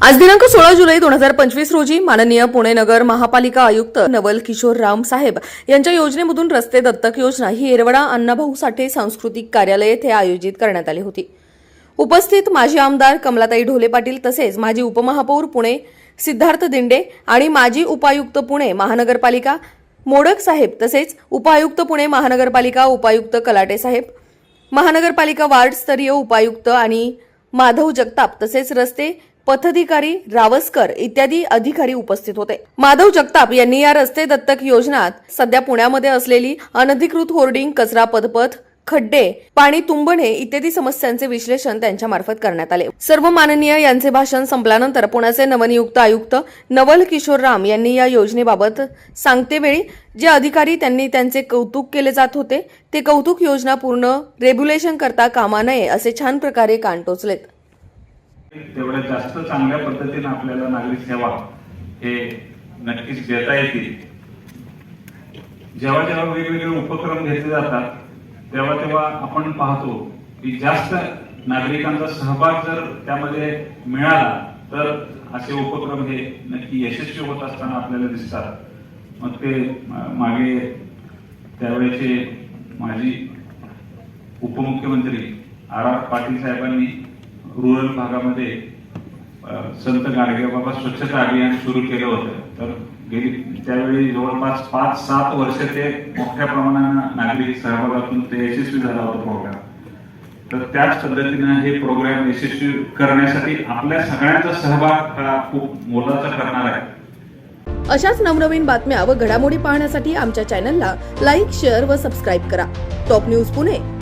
आज दिनांक सोळा जुलै दोन हजार पंचवीस रोजी माननीय पुणे नगर महापालिका आयुक्त नवल किशोर राम साहेब यांच्या योजनेमधून रस्ते दत्तक योजना ही येरवडा अण्णाभाऊ साठे सांस्कृतिक कार्यालय येथे आयोजित करण्यात आली होती. उपस्थित माजी आमदार कमलाताई ढोले पाटील तसेच माजी उपमहापौर पुणे सिद्धार्थ दिंडे आणि माजी उपायुक्त पुणे महानगरपालिका मोडक साहेब तसेच उपायुक्त पुणे महानगरपालिका उपायुक्त कलाटे साहेब महानगरपालिका वार्डस्तरीय उपायुक्त आणि माधव जगताप तसेच रस्ते पथधिकारी रावसकर इत्यादी अधिकारी उपस्थित होते. माधव जगताप यांनी या रस्ते दत्तक योजनात सध्या पुण्यामध्ये असलेली अनधिकृत होर्डिंग कचरा पदपथ खड्डे पाणी तुंबणे इत्यादी समस्यांचे विश्लेषण त्यांच्या मार्फत करण्यात आले. सर्व माननीय यांचे भाषण संपल्यानंतर पुण्याचे नवनियुक्त आयुक्त नवल किशोर राम यांनी या योजनेबाबत सांगतेवेळी जे अधिकारी त्यांनी त्यांचे कौतुक केले जात होते ते कौतुक योजना पूर्ण रेग्युलेशन करता कामा नये असे छान प्रकारे कान टोचलेत. तेवढ्या जास्त चांगल्या पद्धतीने आपल्याला नागरिक सेवा हे नक्कीच देता येतील. जेव्हा जेव्हा वेगवेगळे उपक्रम घेतले जातात तेव्हा तेव्हा आपण पाहतो की जास्त नागरिकांचा सहभाग जर त्यामध्ये मिळाला तर असे उपक्रम हे नक्की यशस्वी होत असताना आपल्याला दिसतात. मग ते मागे त्यावेळेचे माजी उपमुख्यमंत्री आर आर पाटील साहेबांनी रुरल भागामध्ये संत गाडगेबाबा स्वच्छता अभियान सुरू केलं होतं. तर गेली त्यावेळी जवळपास पाच सात वर्ष ते मोठ्या प्रमाणात नागरिक सहभागातून ते यशस्वी झाला होता प्रोग्राम तर त्याच पद्धतीनं हे प्रोग्राम यशस्वी करण्यासाठी आपल्या सगळ्यांचा सहभाग हा खूप मोलाचा करणार आहे. अशाच नवनवीन बातम्या व घडामोडी पाहण्यासाठी आमच्या चॅनलला लाईक शेअर व सबस्क्राईब करा. Top news Pune.